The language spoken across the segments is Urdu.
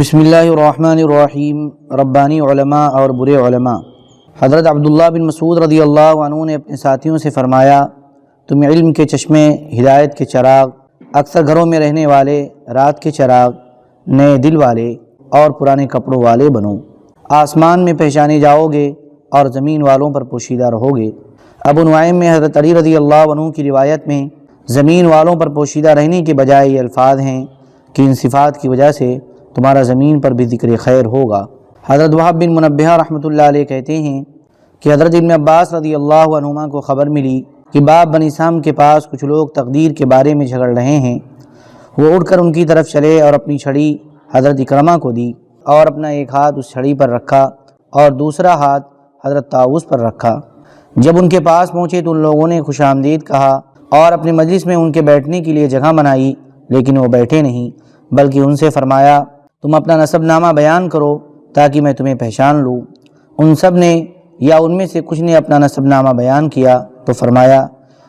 بسم اللہ الرحمن الرحیم، ربانی علماء اور برے علماء۔ حضرت عبداللہ بن مسعود رضی اللہ عنہ نے اپنے ساتھیوں سے فرمایا، تم علم کے چشمے، ہدایت کے چراغ، اکثر گھروں میں رہنے والے، رات کے چراغ، نئے دل والے اور پرانے کپڑوں والے بنو۔ آسمان میں پہچانے جاؤ گے اور زمین والوں پر پوشیدہ رہو گے۔ ابو نعیم میں حضرت علی رضی اللہ عنہ کی روایت میں، زمین والوں پر پوشیدہ رہنے کے بجائے یہ الفاظ ہیں کہ ان صفات کی وجہ سے تمہارا زمین پر بھی ذکر خیر ہوگا۔ حضرت وحب بن منبہ رحمۃ اللہ علیہ کہتے ہیں کہ حضرت ابن عباس رضی اللہ عنہما کو خبر ملی کہ باب بن اسام کے پاس کچھ لوگ تقدیر کے بارے میں جھگڑ رہے ہیں۔ وہ اٹھ کر ان کی طرف چلے اور اپنی چھڑی حضرت اکرمہ کو دی اور اپنا ایک ہاتھ اس چھڑی پر رکھا اور دوسرا ہاتھ حضرت تاؤس پر رکھا۔ جب ان کے پاس پہنچے تو ان لوگوں نے خوش آمدید کہا اور اپنے مجلس میں ان کے بیٹھنے کے لیے جگہ بنائی، لیکن وہ بیٹھے نہیں، بلکہ ان سے فرمایا تم اپنا نصب نامہ بیان کرو تاکہ میں تمہیں پہچان لوں۔ ان سب نے یا ان میں سے کچھ نے اپنا نصب نامہ بیان کیا تو فرمایا،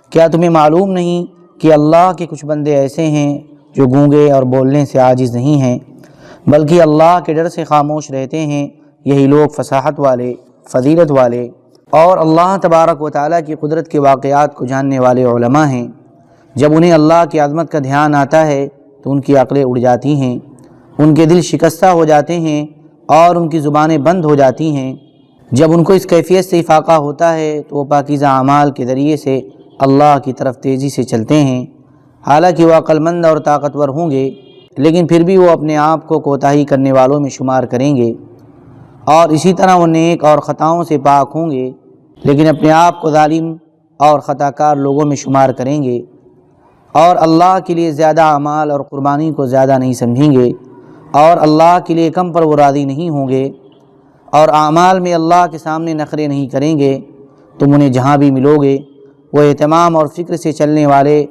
کیا تمہیں معلوم نہیں کہ اللہ کے کچھ بندے ایسے ہیں جو گونگے اور بولنے سے عاجز نہیں ہیں، بلکہ اللہ کے ڈر سے خاموش رہتے ہیں، یہی لوگ فصاحت والے، فضیلت والے اور اللہ تبارک و تعالیٰ کی قدرت کے واقعات کو جاننے والے علماء ہیں۔ جب انہیں اللہ کی عظمت کا دھیان آتا ہے تو ان کی عقلیں اڑ جاتی ہیں۔ ان کے دل شکستہ ہو جاتے ہیں اور ان کی زبانیں بند ہو جاتی ہیں۔ جب ان کو اس کیفیت سے افاقہ ہوتا ہے، تو وہ پاکیزہ اعمال کے ذریعے سے اللہ کی طرف تیزی سے چلتے ہیں۔ حالانکہ وہ عقلمند اور طاقتور ہوں گے، لیکن پھر بھی وہ اپنے آپ کو کوتاہی کرنے والوں میں شمار کریں گے۔ اور اسی طرح وہ نیک اور خطاؤں سے پاک ہوں گے، لیکن اپنے آپ کو ظالم اور خطا کار لوگوں میں شمار کریں گے۔ اور اللہ کے لیے زیادہ اعمال اور قربانی کو زیادہ نہیں سمجھیں گے۔ اور اللہ کے لیے کم پر وہ راضی نہیں ہوں گے اور اعمال میں اللہ کے سامنے نخرے نہیں کریں گے، تم انہیں جہاں بھی ملو گے، وہ اہتمام اور فکر سے چلنے والے،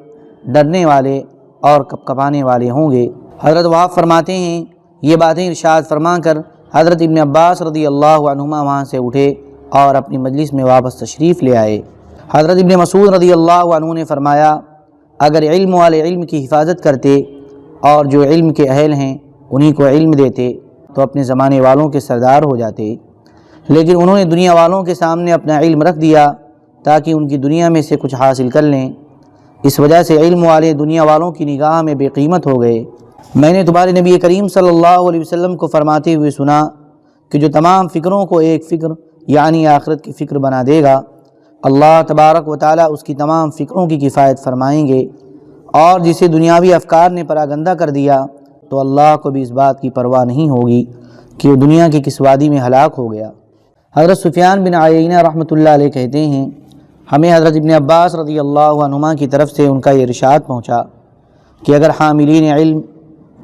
ڈرنے والے اور کپ کپانے والے ہوں گے۔ حضرت وہاں فرماتے ہیں، یہ باتیں ارشاد فرما کر حضرت ابن عباس رضی اللہ عنہما وہاں سے اٹھے اور اپنی مجلس میں واپس تشریف لے آئے۔ حضرت ابن مسعود رضی اللہ عنہ نے فرمایا، اگر علم والے علم کی حفاظت کرتے اور جو علم کے اہل ہیں انہی کو علم دیتے تو اپنے زمانے والوں کے سردار ہو جاتے۔ لیکن انہوں نے دنیا والوں کے سامنے اپنا علم رکھ دیا تاکہ ان کی دنیا میں سے کچھ حاصل کر لیں۔ اس وجہ سے علم والے دنیا والوں کی نگاہ میں بے قیمت ہو گئے۔ میں نے تمہارے نبی کریم صلی اللہ علیہ وسلم کو فرماتے ہوئے سنا کہ جو تمام فکروں کو ایک فکر یعنی آخرت کی فکر بنا دے گا، اللہ تبارک و تعالیٰ اس کی تمام فکروں کی کفایت فرمائیں گے۔ اور جسے دنیاوی افکار نے پراگندہ کر دیا تو اللہ کو بھی اس بات کی پرواہ نہیں ہوگی کہ وہ دنیا کی کس وادی میں ہلاک ہو گیا۔ حضرت سفیان بن عینہ رحمۃ اللہ علیہ کہتے ہیں، ہمیں حضرت ابن عباس رضی اللہ عنما کی طرف سے ان کا یہ ارشاد پہنچا کہ اگر حاملین علم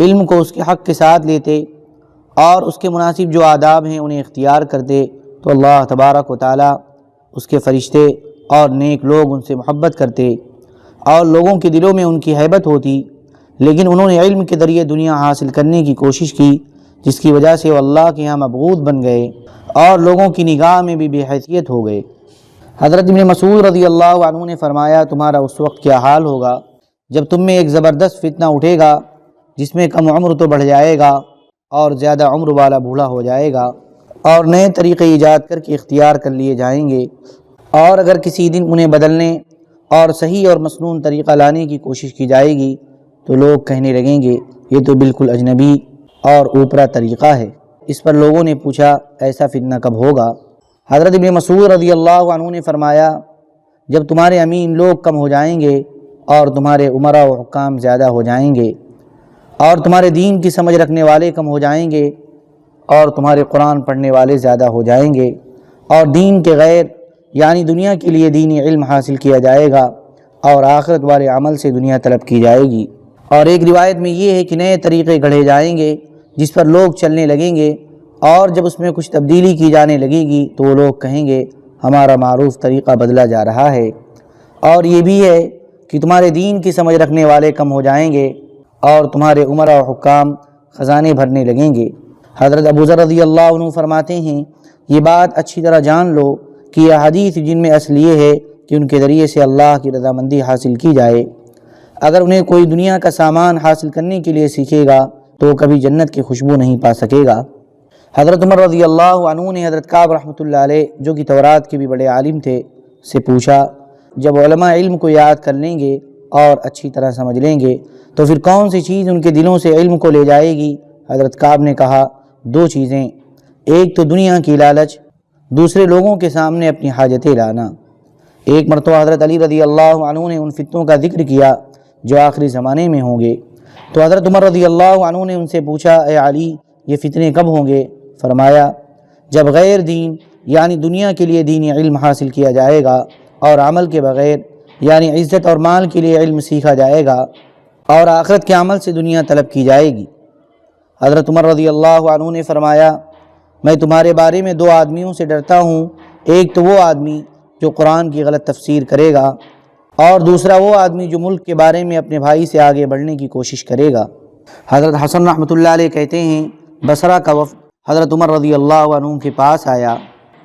علم کو اس کے حق کے ساتھ لیتے اور اس کے مناسب جو آداب ہیں انہیں اختیار کرتے، تو اللہ تبارک و تعالیٰ اس کے فرشتے اور نیک لوگ ان سے محبت کرتے اور لوگوں کے دلوں میں ان کی حیبت ہوتی۔ لیکن انہوں نے علم کے ذریعے دنیا حاصل کرنے کی کوشش کی، جس کی وجہ سے وہ اللہ کے یہاں مبغوط بن گئے اور لوگوں کی نگاہ میں بھی بے حیثیت ہو گئے۔ حضرت ابن مسعود رضی اللہ عنہ نے فرمایا، تمہارا اس وقت کیا حال ہوگا؟ جب تم میں ایک زبردست فتنہ اٹھے گا، جس میں کم عمر تو بڑھ جائے گا اور زیادہ عمر والا بوڑھا ہو جائے گا اور نئے طریقے ایجاد کر کے اختیار کر لیے جائیں گے۔ اور اگر کسی دن انہیں بدلنے اور صحیح اور مصنون طریقہ لانے کی کوشش کی جائے گی تو لوگ کہنے لگیں گے، یہ تو بالکل اجنبی اور اوپرا طریقہ ہے۔ اس پر لوگوں نے پوچھا، ایسا فتنہ کب ہوگا؟ حضرت ابن مسعود رضی اللہ عنہ نے فرمایا، جب تمہارے امین لوگ کم ہو جائیں گے اور تمہارے عمرہ و حکام زیادہ ہو جائیں گے اور تمہارے دین کی سمجھ رکھنے والے کم ہو جائیں گے اور تمہارے قرآن پڑھنے والے زیادہ ہو جائیں گے اور دین کے غیر یعنی دنیا کے لیے دینی علم حاصل کیا جائے گا اور آخرت والے عمل سے دنیا طلب کی جائے گی۔ اور ایک روایت میں یہ ہے کہ نئے طریقے گھڑے جائیں گے، جس پر لوگ چلنے لگیں گے، اور جب اس میں کچھ تبدیلی کی جانے لگے گی تو وہ لوگ کہیں گے، ہمارا معروف طریقہ بدلا جا رہا ہے۔ اور یہ بھی ہے کہ تمہارے دین کی سمجھ رکھنے والے کم ہو جائیں گے اور تمہارے عمرہ و حکام خزانے بھرنے لگیں گے۔ حضرت ابو ذر رضی اللہ عنہ فرماتے ہیں، یہ بات اچھی طرح جان لو کہ یہ حدیث جن میں اصل یہ ہے کہ ان کے ذریعے سے اللہ کی رضامندی حاصل کی جائے۔ اگر انہیں کوئی دنیا کا سامان حاصل کرنے کے لیے سیکھے گا تو وہ کبھی جنت کی خوشبو نہیں پا سکے گا۔ حضرت عمر رضی اللہ عنہ نے حضرت کعب رحمۃ اللہ علیہ، جو کہ تورات کے بھی بڑے عالم تھے، سے پوچھا، جب علماء علم کو یاد کر لیں گے اور اچھی طرح سمجھ لیں گے، تو پھر کون سی چیز ان کے دلوں سے علم کو لے جائے گی؟ حضرت کعب نے کہا، دو چیزیں۔ ایک تو دنیا کی لالچ، دوسرے لوگوں کے سامنے اپنی حاجتیں لانا۔ ایک مرتبہ حضرت علی رضی اللہ عنہ نے ان فتنوں کا ذکر کیا جو آخری زمانے میں ہوں گے۔ تو حضرت عمر رضی اللہ عنہ نے ان سے پوچھا، اے علی، یہ فتنے کب ہوں گے؟ فرمایا، جب غیر دین یعنی دنیا کے لیے دینی علم حاصل کیا جائے گا اور عمل کے بغیر یعنی عزت اور مال کے لیے علم سیکھا جائے گا اور آخرت کے عمل سے دنیا طلب کی جائے گی۔ حضرت عمر رضی اللہ عنہ نے فرمایا، میں تمہارے بارے میں دو آدمیوں سے ڈرتا ہوں۔ ایک تو وہ آدمی جو قرآن کی غلط تفسیر کرے گا اور دوسرا وہ آدمی جو ملک کے بارے میں اپنے بھائی سے آگے بڑھنے کی کوشش کرے گا۔ حضرت حسن رحمۃ اللہ علیہ کہتے ہیں، بصرہ کا وفد حضرت عمر رضی اللہ عنہ کے پاس آیا۔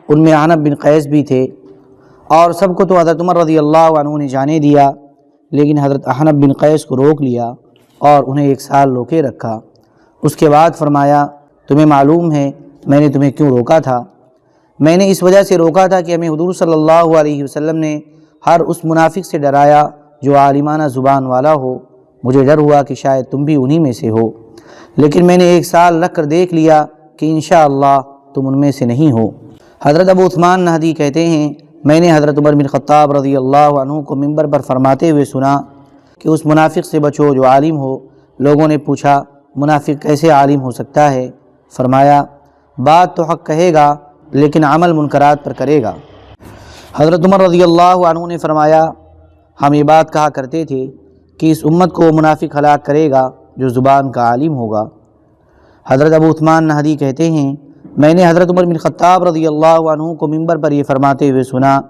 ان میں عنب بن قیس بھی تھے۔ اور سب کو تو حضرت عمر رضی اللہ عنہ نے جانے دیا، لیکن حضرت احنب بن قیس کو روک لیا اور انہیں ایک سال روکے رکھا۔ اس کے بعد فرمایا، تمہیں معلوم ہے، میں نے تمہیں کیوں روکا تھا؟ میں نے اس وجہ سے روکا تھا کہ ہمیں حضور صلی اللہ علیہ وسلم نے ہر اس منافق سے ڈرایا جو عالمانہ زبان والا ہو۔ مجھے ڈر ہوا کہ شاید تم بھی انہی میں سے ہو۔ لیکن میں نے ایک سال رکھ کر دیکھ لیا کہ انشاءاللہ تم ان میں سے نہیں ہو۔ حضرت ابو عثمان نہدی کہتے ہیں، میں نے حضرت عمر بن خطاب رضی اللہ عنہ کو ممبر پر فرماتے ہوئے سنا کہ اس منافق سے بچو جو عالم ہو۔ لوگوں نے پوچھا، منافق کیسے عالم ہو سکتا ہے؟ فرمایا، بات تو حق کہے گا، لیکن عمل منکرات پر کرے گا۔ حضرت عمر رضی اللہ عنہ نے فرمایا، ہم یہ بات کہا کرتے تھے کہ اس امت کو منافق ہلاک کرے گا جو زبان کا عالم ہوگا۔ حضرت ابو عثمان نہدی کہتے ہیں، میں نے حضرت عمر بن خطاب رضی اللہ عنہ کو ممبر پر یہ فرماتے ہوئے سنا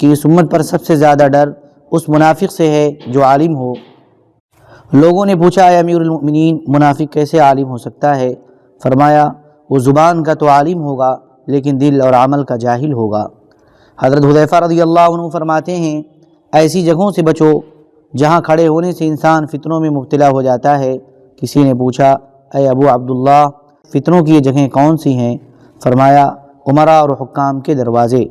کہ اس امت پر سب سے زیادہ ڈر اس منافق سے ہے جو عالم ہو۔ لوگوں نے پوچھا، اے امیر المؤمنین، منافق کیسے عالم ہو سکتا ہے؟ فرمایا، وہ زبان کا تو عالم ہوگا، لیکن دل اور عمل کا جاہل ہوگا۔ حضرت حضیفہ رضی اللہ عنہ فرماتے ہیں، ایسی جگہوں سے بچو جہاں کھڑے ہونے سے انسان فتنوں میں مبتلا ہو جاتا ہے۔ کسی نے پوچھا، اے ابو عبداللہ، فتنوں کی یہ جگہیں کون سی ہیں؟ فرمایا عمرہ اور حکام کے دروازے۔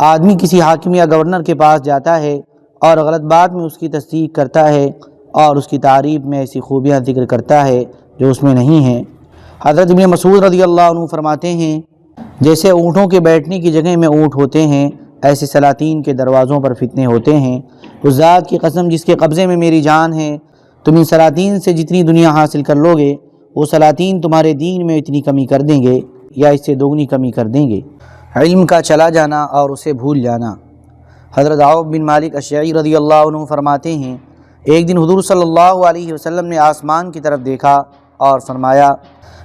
آدمی کسی حاکم یا گورنر کے پاس جاتا ہے اور غلط بات میں اس کی تصدیق کرتا ہے اور اس کی تعریف میں ایسی خوبیاں ذکر کرتا ہے جو اس میں نہیں ہیں۔ حضرت ابن مسعود رضی اللہ عنہ فرماتے ہیں، جیسے اونٹوں کے بیٹھنے کی جگہ میں اونٹ ہوتے ہیں ایسے سلاطین کے دروازوں پر فتنے ہوتے ہیں، اس ذات کی قسم جس کے قبضے میں میری جان ہے، تم ان سلاطین سے جتنی دنیا حاصل کر لو گے، وہ سلاطین تمہارے دین میں اتنی کمی کر دیں گے یا اس سے دوگنی کمی کر دیں گے۔ علم کا چلا جانا اور اسے بھول جانا۔ حضرت عوف بن مالک اشعی رضی اللہ عنہ فرماتے ہیں، ایک دن حضور صلی اللہ علیہ وسلم نے آسمان کی طرف دیکھا اور فرمایا،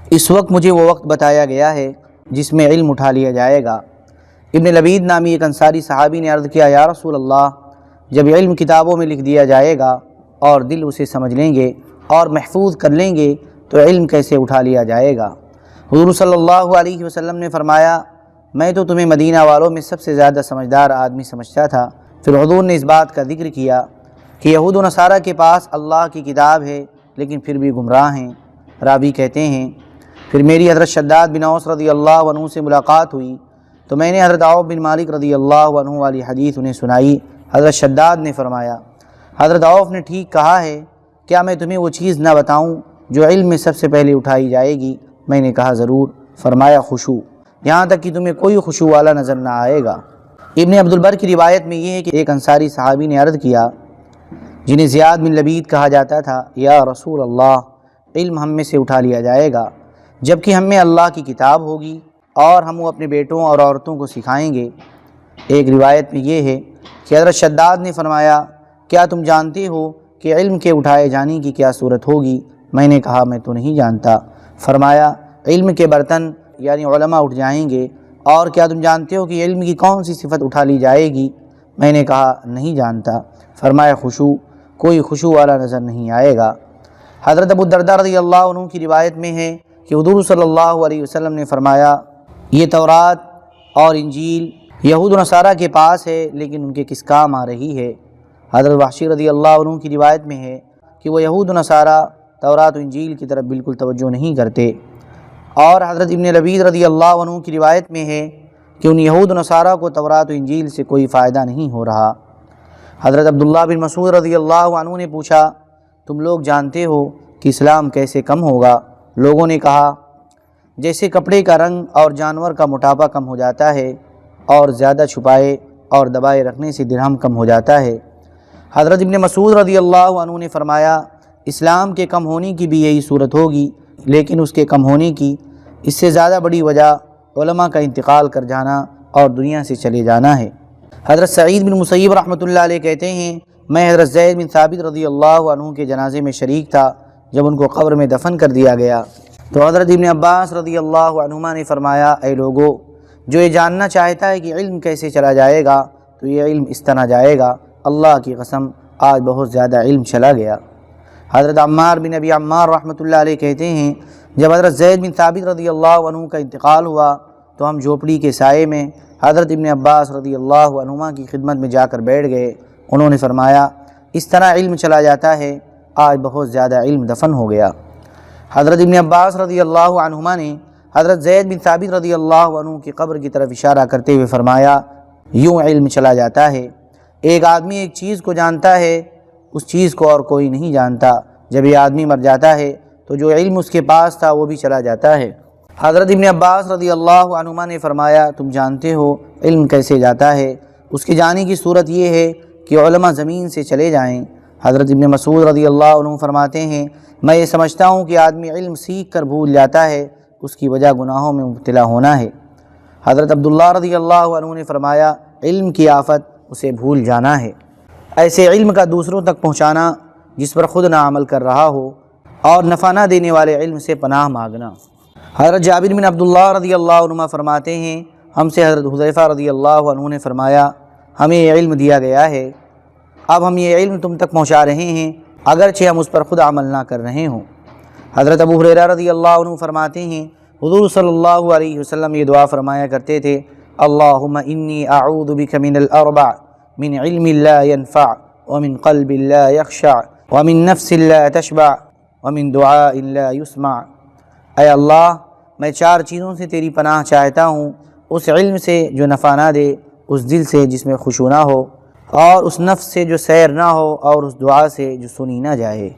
اس وقت مجھے وہ وقت بتایا گیا ہے جس میں علم اٹھا لیا جائے گا۔ ابن لبید نامی ایک انصاری صحابی نے عرض کیا، یا رسول اللہ، جب علم کتابوں میں لکھ دیا جائے گا اور دل اسے سمجھ لیں گے اور محفوظ کر لیں گے، تو علم کیسے اٹھا لیا جائے گا؟ حضور صلی اللہ علیہ وسلم نے فرمایا، میں تو تمہیں مدینہ والوں میں سب سے زیادہ سمجھدار آدمی سمجھتا تھا۔ پھر حضور نے اس بات کا ذکر کیا کہ یہود و نصارہ کے پاس اللہ کی کتاب ہے، لیکن پھر بھی گمراہ ہیں۔ رابی کہتے ہیں، پھر میری حضرت شداد بن اوس رضی اللہ عنہ سے ملاقات ہوئی۔ تو میں نے حضرت عوف بن مالک رضی اللہ عنہ والی حدیث انہیں سنائی۔ حضرت شداد نے فرمایا، حضرت عوف نے ٹھیک کہا ہے، کیا میں تمہیں وہ چیز نہ بتاؤں جو علم میں سب سے پہلے اٹھائی جائے گی؟ میں نے کہا، ضرور۔ فرمایا، خوشو۔ یہاں تک کہ تمہیں کوئی خوشو والا نظر نہ آئے گا۔ ابن عبدالبر کی روایت میں یہ ہے کہ ایک انصاری صحابی نے عرض کیا، جنہیں زیاد بن لبید کہا جاتا تھا، یا رسول اللہ، علم ہم میں سے اٹھا لیا جائے گا، جبکہ ہم میں اللہ کی کتاب ہوگی۔ اور ہم وہ اپنے بیٹوں اور عورتوں کو سکھائیں گے۔ ایک روایت میں یہ ہے کہ حضرت شداد نے فرمایا، کیا تم جانتے ہو کہ علم کے اٹھائے جانے کی کیا صورت ہوگی؟ میں نے کہا، میں تو نہیں جانتا۔ فرمایا، علم کے برتن یعنی علماء اٹھ جائیں گے۔ اور کیا تم جانتے ہو کہ علم کی کون سی صفت اٹھا لی جائے گی؟ میں نے کہا، نہیں جانتا۔ فرمایا، خوشو، کوئی خوشو والا نظر نہیں آئے گا۔ حضرت ابو الدردہ رضی اللہ عنہ کی روایت میں ہے کہ حضور صلی اللہ علیہ وسلم نے فرمایا یہ تورات اور انجیل یہود و نصارہ کے پاس ہے، لیکن ان کے کس کام آ رہی ہے؟ حضرت وحشی رضی اللہ عنہ کی روایت میں ہے کہ وہ یہود و نصارہ تورات و انجیل کی طرف بالکل توجہ نہیں کرتے۔ اور حضرت ابن لبید رضی اللہ عنہ کی روایت میں ہے کہ ان یہود و نصارہ کو تورات و انجیل سے کوئی فائدہ نہیں ہو رہا۔ حضرت عبداللہ بن مسعود رضی اللہ عنہ نے پوچھا، تم لوگ جانتے ہو کہ اسلام کیسے کم ہوگا؟ لوگوں نے کہا جیسے کپڑے کا رنگ اور جانور کا موٹاپا کم ہو جاتا ہے اور زیادہ چھپائے اور دبائے رکھنے سے درہم کم ہو جاتا ہے۔ حضرت ابن مسعود رضی اللہ عنہ نے فرمایا، اسلام کے کم ہونے کی بھی یہی صورت ہوگی، لیکن اس کے کم ہونے کی اس سے زیادہ بڑی وجہ علماء کا انتقال کر جانا اور دنیا سے چلے جانا ہے۔ حضرت سعید بن مسیب رحمۃ اللہ علیہ کہتے ہیں، میں حضرت زید بن ثابت رضی اللہ عنہ کے جنازے میں شریک تھا، جب ان کو قبر میں دفن کر دیا گیا۔ تو حضرت ابن عباس رضی اللہ عنہما نے فرمایا، اے لوگو، جو یہ جاننا چاہتا ہے کہ علم کیسے چلا جائے گا، تو یہ علم اس طرح جائے گا، اللہ کی قسم، آج بہت زیادہ علم چلا گیا۔ حضرت عمار بن ابی عمار رحمۃ اللہ علیہ کہتے ہیں، جب حضرت زید بن ثابت رضی اللہ عنہ کا انتقال ہوا، تو ہم جھوپڑی کے سائے میں حضرت ابن عباس رضی اللہ عنہ کی خدمت میں جا کر بیٹھ گئے۔ انہوں نے فرمایا، اس طرح علم چلا جاتا ہے، آج بہت زیادہ علم دفن ہو گیا۔ حضرت ابن عباس رضی اللہ عنہما نے حضرت زید بن ثابت رضی اللہ عنہ کی قبر کی طرف اشارہ کرتے ہوئے فرمایا، یوں علم چلا جاتا ہے، ایک آدمی ایک چیز کو جانتا ہے، اس چیز کو اور کوئی نہیں جانتا۔ جب یہ آدمی مر جاتا ہے، تو جو علم اس کے پاس تھا، وہ بھی چلا جاتا ہے۔ حضرت ابن عباس رضی اللہ عنہما نے فرمایا، تم جانتے ہو علم کیسے جاتا ہے؟ اس کے جانے کی صورت یہ ہے کہ علماء زمین سے چلے جائیں۔ حضرت ابن مسعود رضی اللہ عنہ فرماتے ہیں، میں یہ سمجھتا ہوں کہ آدمی علم سیکھ کر بھول جاتا ہے، اس کی وجہ گناہوں میں مبتلا ہونا ہے۔ حضرت عبداللہ رضی اللہ عنہ نے فرمایا، علم کی آفت، اسے بھول جانا ہے۔ ایسے علم کا دوسروں تک پہنچانا، جس پر خود نہ عمل کر رہا ہو، اور نفع نہ دینے والے علم سے پناہ مانگنا۔ حضرت جابر بن عبداللہ رضی اللہ عنہ فرماتے ہیں، ہم سے حضرت حضیفہ رضی اللہ عنہ نے فرمایا، ہمیں یہ علم دیا گیا ہے اب ہم یہ علم تم تک پہنچا رہے ہیں، اگرچہ ہم اس پر خود عمل نہ کر رہے ہوں۔ حضرت ابو حریرہ رضی اللہ عنہ فرماتے ہیں، حضور صلی اللہ علیہ وسلم یہ دعا فرمایا کرتے تھے، اللہم انی اعوذ بک من الاربع، من علم لا ينفع ومن قلب لا يخشع ومن نفس لا تشبع، ومن دعاء لا يسمع اے اللہ، میں چار چیزوں سے تیری پناہ چاہتا ہوں، اس علم سے جو نفع نہ دے، اس دل سے جس میں خوشو نہ ہو۔ اور اس نفس سے جو سیر نہ ہو اور اس دعا سے جو سنی نہ جائے۔